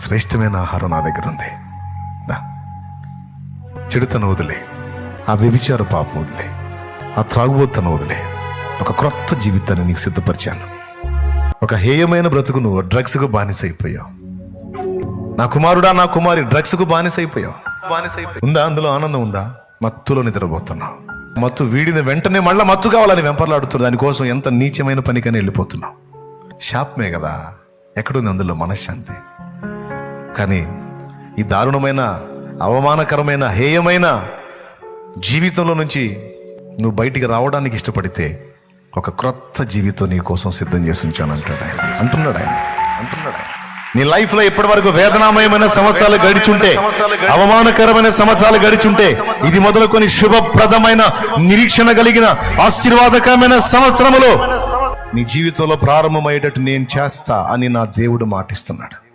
శ్రేష్టమైన ఆహారం నా దగ్గర ఉంది. దా. చెడుతను వదిలే. ఆ వ్యభిచార పాపం వదిలే. ఆ త్రాగుబోతను వదిలే. ఒక క్రొత్త జీవితాన్ని నీకు సిద్ధపరిచాను. ఒక హేయమైన బ్రతుకు నువ్వు డ్రగ్స్కు బానిస అయిపోయావు నా కుమారుడా నా కుమారి డ్రగ్స్కు బానిస అయిపోయావు ఉందా? అందులో ఆనందం ఉందా? మత్తులో నిద్రపోతున్నావు. మత్తు వీడిన వెంటనే మళ్ళీ మత్తు కావాలని వెంపర్లాడుతున్నా దానికోసం ఎంత నీచమైన పనికైనా వెళ్ళిపోతున్నావు. శాపమే కదా. ఎక్కడుంది అందులో మనశ్శాంతి? కానీ ఈ దారుణమైన అవమానకరమైన హేయమైన జీవితంలో నుంచి నువ్వు బయటికి రావడానికి ఇష్టపడితే ఒక క్రొత్త జీవితం నీ కోసం సిద్ధం చేసి ఉంచాను అంటున్నాడు ఆయన. అంటున్నాడు ఆయన. అంటున్నాడు ఆయన. నీ లైఫ్లో ఇప్పటి వరకు వేదనామయమైన సంవత్సరాలు గడిచుంటే అవమానకరమైన సంవత్సరాలు గడిచుంటే ఇది మొదలుకొని శుభప్రదమైన నిరీక్షణ కలిగిన ఆశీర్వాదకరమైన సంవత్సరములో. నీ జీవితంలో ప్రారంభమయ్యేటట్టు నేను చేస్తా అని నా దేవుడు మాటిస్తున్నాడు.